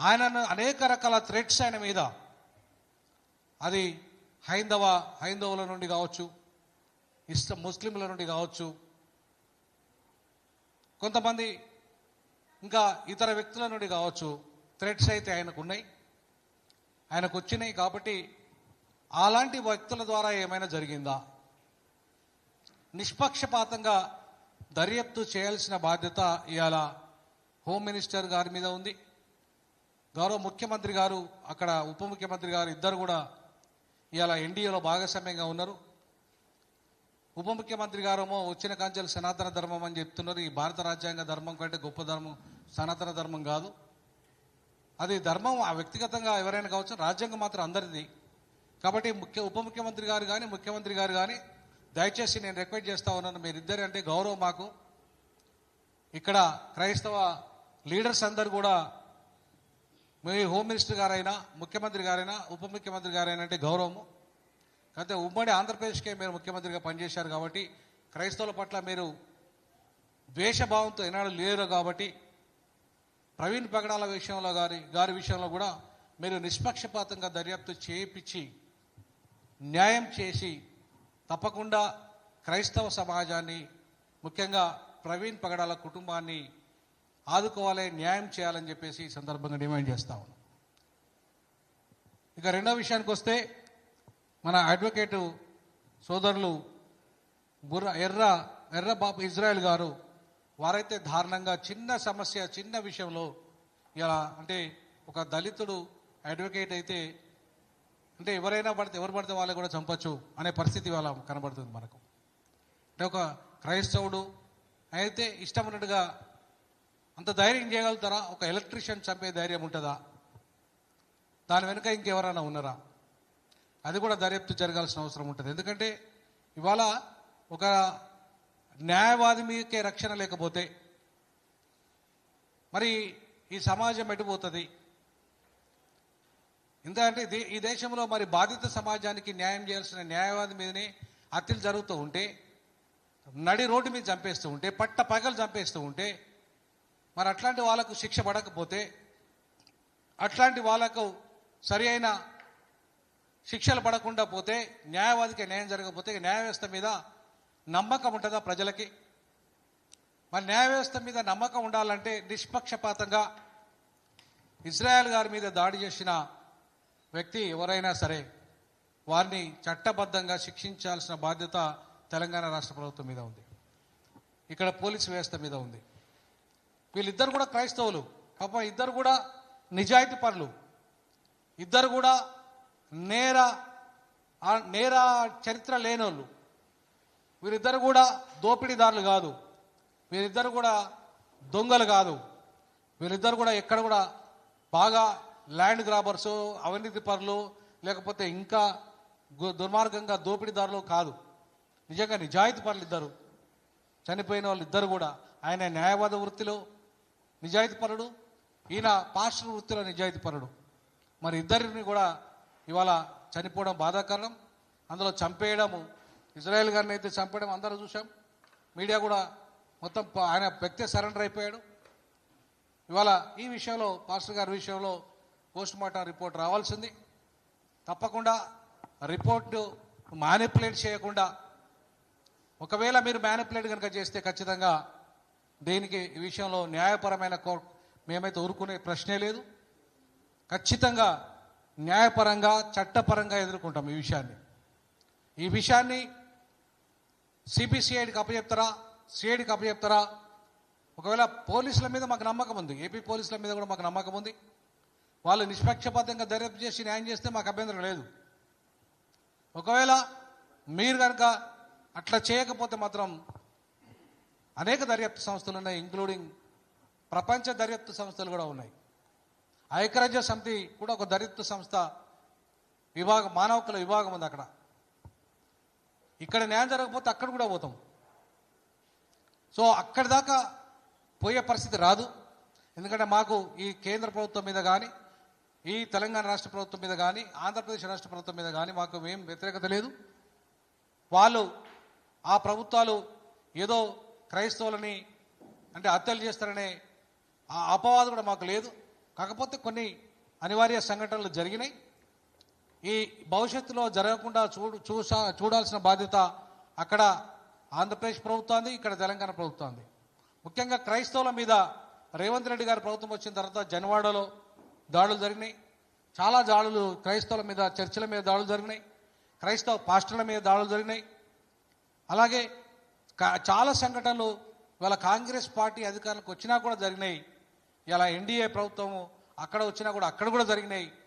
ఆయనను అనేక రకాల థ్రెట్స్ ఆయన మీద. అది హైందవ హైందవుల నుండి కావచ్చు ఇష్ట ముస్లింల నుండి కావచ్చు. కొంతమంది ఇంకా ఇతర వ్యక్తుల నుండి కావచ్చు థ్రెట్స్ అయితే ఆయనకు ఉన్నాయి. ఆయనకు వచ్చినాయి కాబట్టి అలాంటి వ్యక్తుల ద్వారా ఏమైనా జరిగిందా? నిష్పక్షపాతంగా దర్యాప్తు చేయాల్సిన బాధ్యత ఇవాళ హోమ్ మినిస్టర్ గారి మీద ఉంది. గౌరవ ముఖ్యమంత్రి గారు అక్కడ ఉప ముఖ్యమంత్రి గారు ఇద్దరు కూడా ఇవాళ ఎన్డీఏలో భాగస్వామ్యంగా ఉన్నారు. ఉప ముఖ్యమంత్రి గారేమో వచ్చిన కాంచెలు సనాతన ధర్మం అని చెప్తున్నారు. ఈ భారత రాజ్యాంగ ధర్మం కంటే గొప్ప ధర్మం సనాతన ధర్మం కాదు. అది ధర్మం ఆ వ్యక్తిగతంగా ఎవరైనా కావచ్చు రాజ్యాంగం మాత్రం అందరిది. కాబట్టి ముఖ్య ఉప ముఖ్యమంత్రి గారు కానీ ముఖ్యమంత్రి గారు కానీ దయచేసి నేను రిక్వెస్ట్ చేస్తా ఉన్నాను మీరిద్దరు అంటే గౌరవం మాకు. ఇక్కడ క్రైస్తవ లీడర్స్ అందరు కూడా మీ హోమ్ మినిస్టర్ గారైనా ముఖ్యమంత్రి గారైనా ఉప ముఖ్యమంత్రి గారైనా అంటే గౌరవము. అయితే ఉమ్మడి ఆంధ్రప్రదేశ్కే మీరు ముఖ్యమంత్రిగా పనిచేశారు కాబట్టి క్రైస్తవుల పట్ల మీరు ద్వేషభావంతో ఎన్నాడు లేరు కాబట్టి ప్రవీణ్ పగడాల విషయంలో గారి గారి విషయంలో కూడా మీరు నిష్పక్షపాతంగా దర్యాప్తు చేయించి న్యాయం చేసి తప్పకుండా క్రైస్తవ సమాజాన్ని ముఖ్యంగా ప్రవీణ్ పగడాల కుటుంబాన్ని ఆదుకోవాలి న్యాయం చేయాలని చెప్పేసి ఈ సందర్భంగా డిమాండ్ చేస్తా ఉన్నాం. ఇక రెండో విషయానికి వస్తే మన అడ్వకేటు సోదరులు బుర్ర ఎర్ర ఎర్ర బాబు ఇజ్రాయెల్ గారు వారైతే దారుణంగా చిన్న సమస్య చిన్న విషయంలో ఇలా అంటే ఒక దళితుడు అడ్వకేట్ అయితే అంటే ఎవరైనా పడితే ఎవరు పడితే వాళ్ళు కూడా చంపచ్చు అనే పరిస్థితి వాళ్ళ కనబడుతుంది మనకు. అంటే ఒక క్రైస్తవుడు అయితే ఇష్టం ఉన్నట్టుగా అంత ధైర్యం చేయగలుగుతారా? ఒక ఎలక్ట్రీషియన్ చంపే ధైర్యం ఉంటుందా? దాని వెనుక ఇంకెవరైనా ఉన్నారా? అది కూడా దర్యాప్తు జరగాల్సిన అవసరం ఉంటుంది. ఎందుకంటే ఇవాళ ఒక న్యాయవాది మీకే రక్షణ లేకపోతే మరి ఈ సమాజం ఎటుపోతుంది? ఎందుకంటే ఈ దేశంలో మరి బాధిత సమాజానికి న్యాయం చేయాల్సిన న్యాయవాది మీదనే హత్యలు జరుగుతూ ఉంటే నడి రోడ్డు మీద చంపేస్తూ ఉంటే పట్ట పగలు చంపేస్తూ ఉంటే మరి అట్లాంటి వాళ్ళకు శిక్ష పడకపోతే అట్లాంటి వాళ్ళకు సరి అయిన శిక్షలు పడకుండా పోతే న్యాయవాదికి న్యాయం జరగకపోతే న్యాయ వ్యవస్థ మీద నమ్మకం ఉంటుందా ప్రజలకి? మరి న్యాయ వ్యవస్థ మీద నమ్మకం ఉండాలంటే నిష్పక్షపాతంగా ఇజ్రాయెల్ గారి మీద దాడి చేసిన వ్యక్తి ఎవరైనా సరే వారిని చట్టబద్ధంగా శిక్షించాల్సిన బాధ్యత తెలంగాణ రాష్ట్ర ప్రభుత్వం మీద ఉంది. ఇక్కడ పోలీసు వ్యవస్థ మీద ఉంది. వీళ్ళిద్దరు కూడా క్రైస్తవులు. పాపం ఇద్దరు కూడా నిజాయితీ పరులు. ఇద్దరు కూడా నేర ఆ నేర చరిత్ర లేనోళ్ళు. వీరిద్దరు కూడా దోపిడీదారులు కాదు. వీరిద్దరు కూడా దొంగలు కాదు. వీరిద్దరు కూడా ఎక్కడ కూడా బాగా ల్యాండ్ గ్రాబర్స్ అవినీతి పరులు లేకపోతే ఇంకా దుర్మార్గంగా దోపిడీదారులు కాదు. నిజంగా నిజాయితీ పరులు ఇద్దరు. చనిపోయిన వాళ్ళు ఇద్దరు కూడా. ఆయన న్యాయవాద వృత్తిలో నిజాయితీపరుడు. ఈయన పాస్టర్ వృత్తిలో నిజాయితీ పరుడు మరి ఇద్దరిని కూడా ఇవాళ చనిపోవడం బాధాకరం. అందులో చంపేయడము ఇజ్రాయెల్ గారిని అయితే చంపేయడం అందరూ చూసాం మీడియా కూడా మొత్తం ఆయన వ్యక్తి సరెండర్ అయిపోయాడు. ఇవాళ ఈ విషయంలో పాస్టర్ గారి విషయంలో పోస్ట్ మార్టం రిపోర్ట్ రావాల్సింది. తప్పకుండా రిపోర్టు మ్యానిపులేట్ చేయకుండా ఒకవేళ మీరు మ్యానిపులేట్ కనుక చేస్తే ఖచ్చితంగా దీనికి ఈ విషయంలో న్యాయపరమైన కోర్ట్ మేమైతే ఊరుకునే ప్రశ్నే లేదు. ఖచ్చితంగా న్యాయపరంగా చట్టపరంగా ఎదుర్కొంటాం ఈ విషయాన్ని. ఈ విషయాన్ని సిబిసిఐడికి అప్పచెప్తారా సిఐడికి అప్పచెప్తారా ఒకవేళ పోలీసుల మీద మాకు నమ్మకం ఉంది. ఏపీ పోలీసుల మీద కూడా మాకు నమ్మకం ఉంది. వాళ్ళు నిష్పక్షపాతంగా దర్యాప్తు చేసి న్యాయం చేస్తే మాకు అభ్యంతరం లేదు. ఒకవేళ మీరు కనుక అట్లా చేయకపోతే మాత్రం అనేక దర్యాప్తు సంస్థలు ఉన్నాయి ఇంక్లూడింగ్ ప్రపంచ దర్యాప్తు సంస్థలు కూడా ఉన్నాయి. ఐక్యరాజ్య సమితి కూడా ఒక దర్యాప్తు సంస్థ విభాగం మానవకుల విభాగం ఉంది అక్కడ. ఇక్కడ న్యాయం జరగకపోతే అక్కడ కూడా పోతాం. సో అక్కడి దాకా పోయే పరిస్థితి రాదు. ఎందుకంటే మాకు ఈ కేంద్ర ప్రభుత్వం మీద కానీ ఈ తెలంగాణ రాష్ట్ర ప్రభుత్వం మీద కానీ ఆంధ్రప్రదేశ్ రాష్ట్ర ప్రభుత్వం మీద కానీ మాకు ఏం వ్యతిరేకత లేదు. వాళ్ళు ఆ ప్రభుత్వాలు ఏదో క్రైస్తవులని అంటే హత్యలు చేస్తారనే ఆ అపవాదం కూడా మాకు లేదు. కాకపోతే కొన్ని అనివార్య సంఘటనలు జరిగినాయి. ఈ భవిష్యత్తులో జరగకుండా చూడు చూసా చూడాల్సిన బాధ్యత అక్కడ ఆంధ్రప్రదేశ్ ప్రభుత్వాన్ని ఇక్కడ తెలంగాణ ప్రభుత్వాన్ని ముఖ్యంగా క్రైస్తవుల మీద రేవంత్ రెడ్డి గారి ప్రభుత్వం వచ్చిన తర్వాత జనవాడలో దాడులు జరిగినాయి. చాలా దాడులు క్రైస్తవుల మీద చర్చిల మీద దాడులు జరిగినాయి. క్రైస్తవ పాస్టర్ల మీద దాడులు జరిగినాయి. అలాగే చాలా సంఘటనలు ఇవాళ కాంగ్రెస్ పార్టీ అధికారులకు వచ్చినా కూడా జరిగినాయి. ఇలా ఎన్డీఏ ప్రభుత్వము అక్కడ వచ్చినా కూడా అక్కడ కూడా జరిగినాయి.